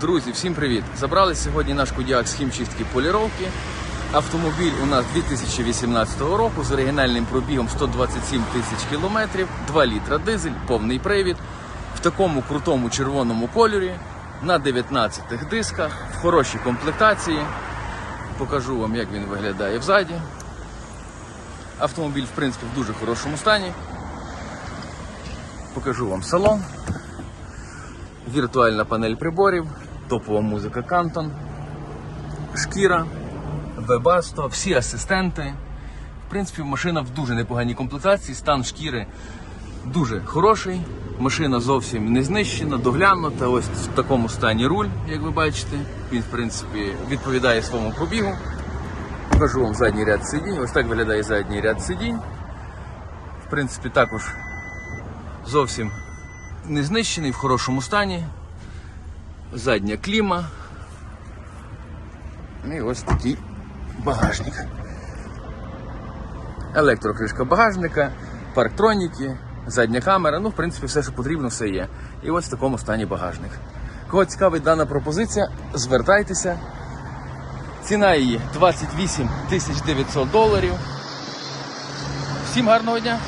Друзі, всім привіт! Забрали сьогодні наш кодіак з хімчистки поліровки. Автомобіль у нас 2018 року з оригінальним пробігом 127 тисяч кілометрів, 2 літра дизель, повний привід, в такому крутому червоному кольорі, на 19 дисках, в хорошій комплектації. Покажу вам, як він виглядає взаді. Автомобіль, в принципі, в дуже хорошому стані. Покажу вам салон віртуальна панель приборів, топова музика Кантон, шкіра, вебасто, всі асистенти. В принципі, машина в дуже непоганій комплектації, стан шкіри дуже хороший. Машина зовсім не знищена, доглянута. Ось в такому стані руль, як ви бачите. Він, в принципі, відповідає своєму пробігу. Покажу вам задній ряд сидінь. Ось так виглядає задній ряд сидінь. В принципі, також зовсім не знищений, в хорошому стані. Задня кліма. І ось такий багажник. Електрокришка багажника, парктроніки, задня камера. Ну, в принципі, все, що потрібно, все є. І ось в такому стані багажник. Кого цікавить дана пропозиція, звертайтеся. Ціна її 28 900 доларів. Всім гарного дня!